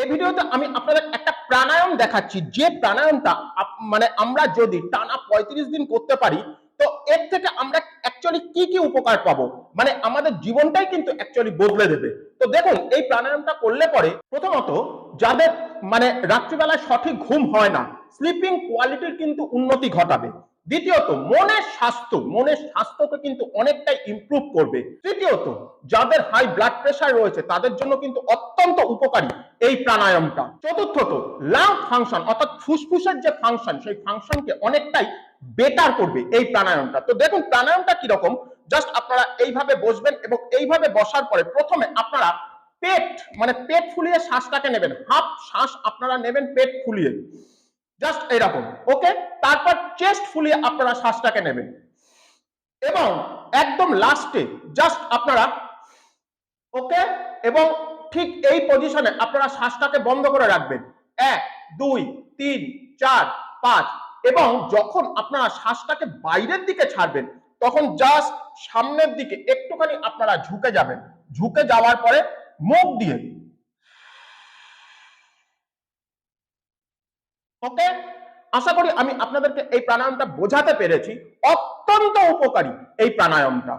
এই ভিডিওতে আমি আপনাদের একটা প্রাণায়াম দেখাচ্ছি। যে প্রাণায়ামটা মানে আমরা যদি টানা পঁয়ত্রিশ দিন করতে পারি, তো এর থেকে আমরা অ্যাকচুয়ালি কি কি উপকার পাবো? মানে আমাদের জীবনটাই কিন্তু অ্যাকচুয়ালি বদলে দেবে। তো দেখুন, এই প্রাণায়ামটা করলে পরে প্রথমত যাদের মানে রাত্রিবেলায় সঠিক ঘুম হয় না স্লিপিং কোয়ালিটির কিন্তু উন্নতি ঘটাবে। দ্বিতীয়ত, মনের স্বাস্থ্য, মনের স্বাস্থ্যকে কিন্তু অনেকটাই ইমপ্রুভ করবে। তৃতীয়ত, যাদের হাই ব্লাড প্রেশার রয়েছে, তাদের জন্য কিন্তু অত্যন্ত উপকারী এই প্রাণায়ামটা। চতুর্থত লাং ফাংশন অর্থাৎ ফুসফুসের যে ফাংশন সেই ফাংশনকে অনেকটাই বেটার করবে এই প্রাণায়ামটা। তো দেখুন, প্রাণায়ামটা কীরকম? জাস্ট আপনারা এইভাবে বসবেন এবং এইভাবে বসার পরে প্রথমে আপনারা পেট মানে পেট ফুলিয়ে শ্বাসটাকে নেবেন। হাফ শ্বাস আপনারা নেবেন পেট ফুলিয়ে। জাস্ট এরকম ওকে তারপর চেস্ট ফুলিয়ে আপনারা শ্বাসটাকে নেবেন। এবং একদম লাস্টে জাস্ট আপনারা ওকে এবং ঠিক এই পজিশনে আপনারা শ্বাসটাকে বন্ধ করে রাখবেন। এক, দুই, তিন, চার, পাঁচ, এবং যখন আপনারা শ্বাসটাকে বাইরের দিকে ছাড়বেন, তখন জাস্ট সামনের দিকে একটুখানি আপনারা ঝুঁকে যাবেন। ঝুঁকে যাওয়ার পরে মুখ দিয়ে ওকে আশা করি আমি আপনাদেরকে এই প্রাণায়ামটা বোঝাতে পেরেছি। অত্যন্ত উপকারী এই প্রাণায়ামটা।